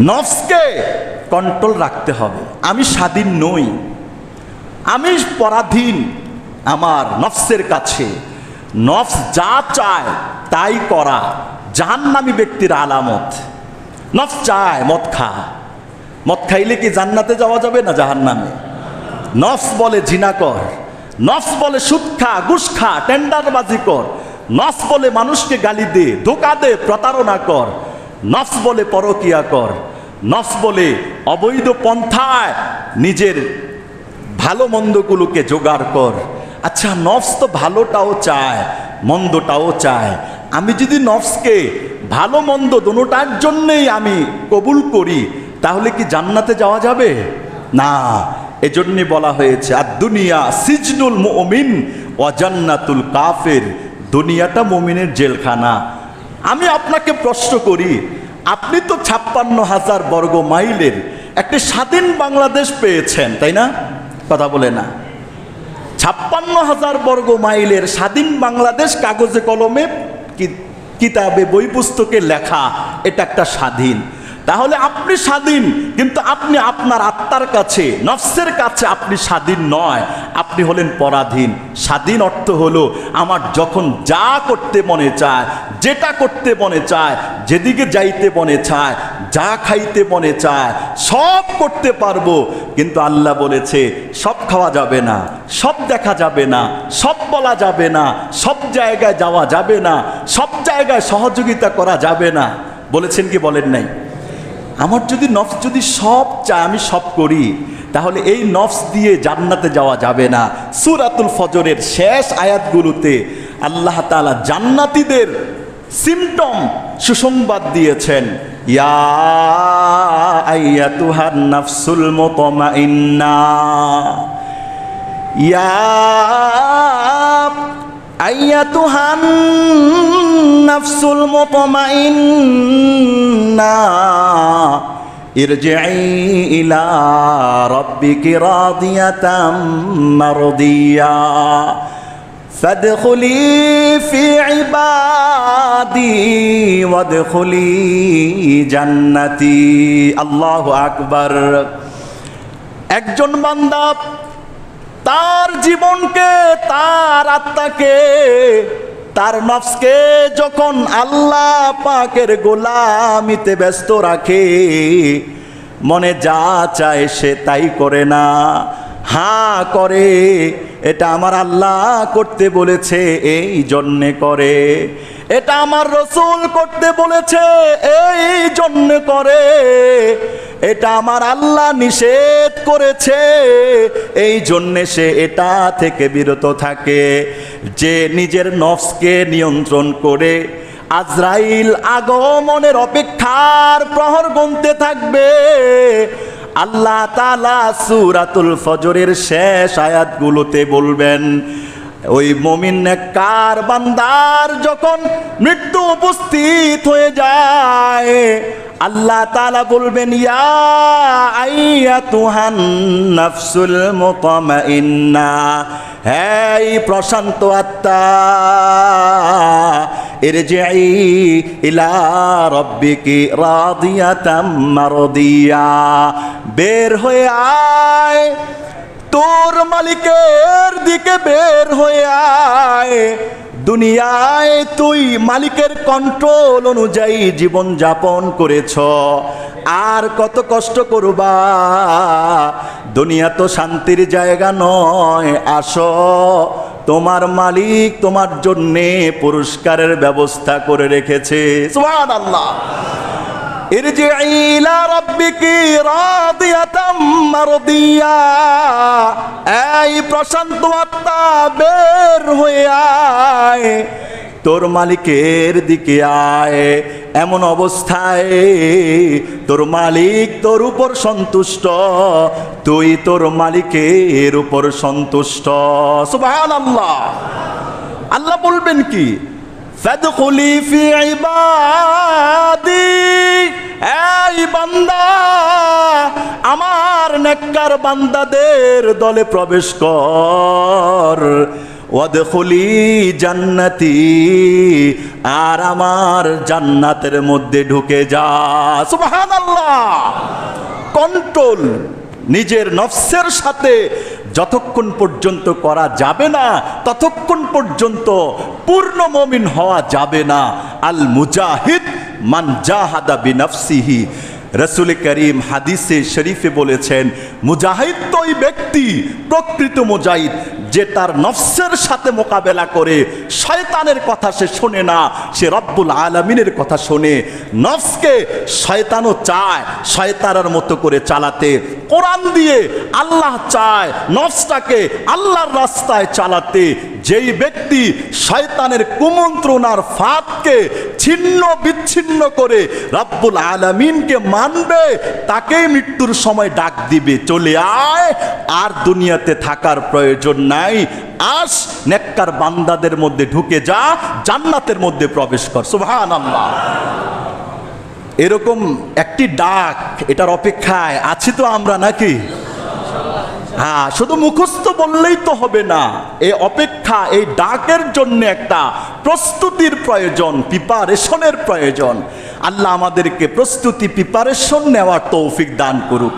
নফসকে control রাখতে হবে। আমি স্বাধীন নই। আমি পরাধীন আমার নফসের কাছে। নফস যা চায় তাই করা। জাহান্নামী ব্যক্তির আলামত। নফস চায় মদ খা। মদ খাইলে কি জান্নাতে যাওয়া যাবে না জাহান্নামে? নফস বলে জিনা কর। নফস বলে সুদ খা, ঘুষ খা, টেন্ডারবাজি কর। নফস বলে মানুষকে গালি দে, ধোকা দে, প্রতারণা কর। নফস বলে পরকিয়া কর, নফস বলে অবৈধ পন্থায় নিজের ভালো মন্দগুলোকে জোগাড় কর। আচ্ছা নফস তো ভালোটাও চায়, মন্দটাও চায়। আমি যদি নফসকে ভালো মন্দ দোনোটার জন্যেই আমি কবুল করি, তাহলে কি জান্নাতে যাওয়া যাবে? না এজন্যে বলা হয়েছে, আর দুনিয়া সিজনুল মুমিন, অজান্নাতুল কাফের। দুনিয়াটা মুমিনের জেলখানা। আমি আপনাকে প্রশ্ন করি আপনি তো ছাপ্পান্ন হাজার বর্গ মাইলের একটি স্বাধীন বাংলাদেশ পেয়েছেন, তাই না? কথা বলে না। ছাপ্পান্ন হাজার বর্গ মাইলের স্বাধীন বাংলাদেশ কাগজে কলমে কিতাবে, বই পুস্তকে লেখা, এটা একটা স্বাধীন। তাহলে আপনি স্বাধীন, কিন্তু আপনি আপনার আত্মার কাছে, নফসের কাছে আপনি স্বাধীন নয়। আপনি হলেন পরাধীন। স্বাধীন অর্থ হলো আমার যখন যা করতে মনে চায়, যেটা করতে মনে চায়, যেদিকে যাইতে মনে চায়, যা খাইতে মনে চায়, সব করতে পারব। কিন্তু আল্লাহ বলেছে, সব খাওয়া যাবে না, সব দেখা যাবে না, সব বলা যাবে না, সব জায়গায় যাওয়া যাবে না, সব জায়গায় সহযোগিতা করা যাবে না। বলেছেন কি বলেন নাই? আমার যদি নফস যদি সব চায়, আমি সব করি, তাহলে এই নফস দিয়ে জান্নাতে যাওয়া যাবে না। সুরাতুল ফজরের শেষ আয়াতগুলোতে আল্লাহ তালা জান্নাতিদের সিমটম সুসংবাদ দিয়েছেন। ইয়া তুহান النفس المطمئنة ارجعي إلى ربك راضية مرضية فادخلي في عبادي وادخلي جنتي الله أكبر একজন বান্দা তার জীবনকে তার আত্মাকে তার নফসকে যখন আল্লাহ পাকের গোলামিতে ব্যস্ত রাখে, মনে যা চায় সে তাই করে না। হ্যাঁ করে, এটা আমার আল্লাহ করতে বলেছে, এই জন্যে করে। এটা আমার রসুল করতে বলেছে, এই জন্যে করে। এটা আমার আল্লাহ নিষেধ করেছে, এই জন্যে সে এটা থেকে বিরত থাকে। যে নিজের নফসকে নিয়ন্ত্রণ করে আজরাইল আগমনের অপেক্ষার প্রহর গুনতে থাকবে। আল্লাহ তালা সুরাতুল ফজরের শেষ আয়াতগুলোতে বলবেন ওই মমিন কার বান্দার যখন মৃত্যু উপস্থিত হয়ে যায় আল্লাহ তালা বলবেন ইয়া আইয়া তুহান নাফসুল মুতমাইন্না হ্যাঁ এই প্রশান্ত আত্মা ارجعي ইলা রব্বিকি রাদিয়াতাম মারদিয়া বের হয়ে আয় তোর মালিকের দিকে বের হয়ে আয়। দুনিয়ায় তুই মালিকের কন্ট্রোল অনুযায়ী জীবন যাপন করেছ। আর কত কষ্ট করবা? দুনিয়া তো শান্তির জায়গা নয়, আসো। তোমার মালিক তোমার জন্যে পুরস্কারের ব্যবস্থা করে রেখেছে। সুবহানাল্লাহ। ইরজিই ইলা রাব্বিকি রাদিয়াতাম মারদিয়া। এই প্রশান্ত আত্মা বের হয়ে আয়, তোর মালিকের দিকে আয়। এমন অবস্থায় তোর মালিক তোর উপর সন্তুষ্ট, তুই তোর মালিকের উপর সন্তুষ্ট। সুবাহ আল্লাহ আল্লাহ বলবেন কি? ফি ইবাদি। বান্দা, আমার নেককার বান্দাদের দলে প্রবেশ কর। ওয়াদখুলি জান্নাতি, আর আমার জান্নাতের মধ্যে ঢুকে যা। সুবহানাল্লাহ। কন্ট্রোল নিজের নফসের সাথে যতক্ষণ পর্যন্ত করা যাবে না, ততক্ষণ পর্যন্ত পূর্ণ মমিন হওয়া যাবে না। আল মুজাহিদ মান জাহাদা বিনফসিহি। রসুল করিম হাদিসে শরীফে বলেছেন, মুজাহিদ তো ওই ব্যক্তি, প্রকৃত মুজাহিদ, যে তার নফসের সাথে মোকাবেলা করে শয়তানের কথা সে শোনে না, সে রব্বুল আলমিনের কথা শোনে। নফসকে শয়তানও চায় শয়তানের মতো করে চালাতে। কোরআন দিয়ে আল্লাহ চায় নফসটাকে আল্লাহর রাস্তায় চালাতে। যেই ব্যক্তি শয়তানের কুমন্ত্রণার ফাঁদকে ছিন্ন বিচ্ছিন্ন করে রব্বুল আলমিনকে মানবে, তাকেই মৃত্যুর সময় ডাক দিবে, চলে আয়। আর দুনিয়াতে থাকার প্রয়োজন নাই। আস, নেককার বান্দাদের মধ্যে ঢুকে যা, জান্নাতের মধ্যে প্রবেশ কর। আল্লাহ এরকম একটি ডাক, এটার অপেক্ষায় আছি তো আমরা নাকি? হ্যাঁ শুধু মুখস্থ বললেই তো হবে না। এই অপেক্ষা, এই ডাকের জন্য একটা প্রস্তুতির প্রয়োজন, প্রিপারেশনের প্রয়োজন। আল্লাহ আমাদেরকে প্রস্তুতি, প্রিপারেশন নেওয়ার তৌফিক দান করুক।